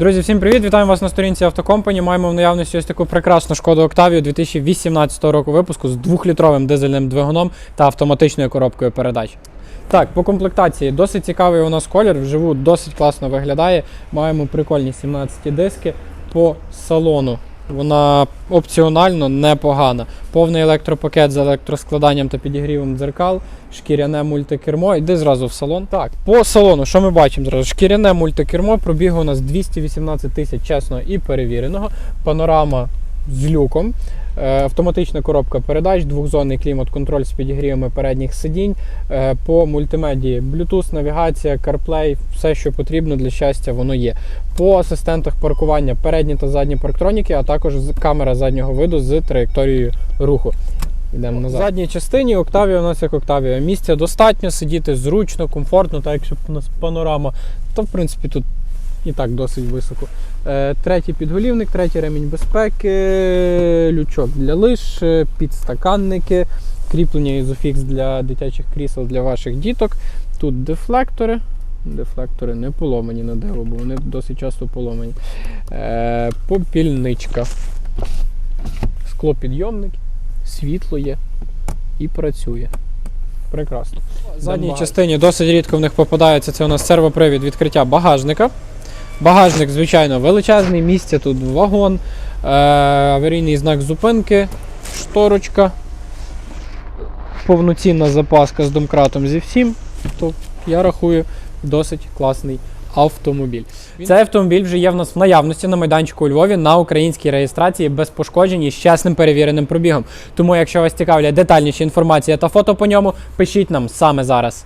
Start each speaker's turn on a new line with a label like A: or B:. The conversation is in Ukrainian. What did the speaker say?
A: Друзі, всім привіт! Вітаємо вас на сторінці автокомпані. Маємо в наявності ось таку прекрасну шкоду Октавію 2018 року випуску з 2-літровим дизельним двигуном та автоматичною коробкою передач. Так, по комплектації досить цікавий у нас колір, вживу досить класно виглядає. Маємо прикольні 17 диски по салону. Вона опціонально непогана. Повний електропакет з електроскладанням та підігрівом дзеркал, шкіряне мультикермо. Йди зразу в салон. Так, по салону, що ми бачимо зразу? Шкіряне мультикермо, пробіг у нас 218 тисяч чесного і перевіреного. Панорама з люком. Е, Автоматична коробка передач, двохзонний клімат-контроль з підігрівами передніх сидінь. Е, По мультимедії Bluetooth, навігація, CarPlay, все, що потрібно для щастя, воно є. По асистентах паркування передні та задні парктроніки, а також камера заднього виду з траєкторією руху. Йдемо назад. В задній частині Octavia у нас як Octavia. Місця достатньо, сидіти зручно, комфортно, так якщо у нас панорама, то в принципі тут і так досить високо. Е, Третій підголівник, третій ремінь безпеки, лючок для лиш, е, підстаканники, кріплення ізофікс для дитячих крісел для ваших діток. Тут дефлектори. Дефлектори не поломані на диво, бо вони досить часто поломані. Е, попільничка. Склопідйомник, світло є і працює. Прекрасно. В задній частині досить рідко в них попадається. Це у нас сервопривід відкриття багажника. Багажник, звичайно, величезний, місця тут вагон, е, аварійний знак зупинки, шторочка, повноцінна запаска з домкратом зі всім. То я рахую досить класний автомобіль. Цей автомобіль вже є в нас в наявності на майданчику у Львові на українській реєстрації без пошкоджень і з чесним перевіреним пробігом. Тому, якщо вас цікавлять детальніші інформація та фото по ньому, пишіть нам саме зараз.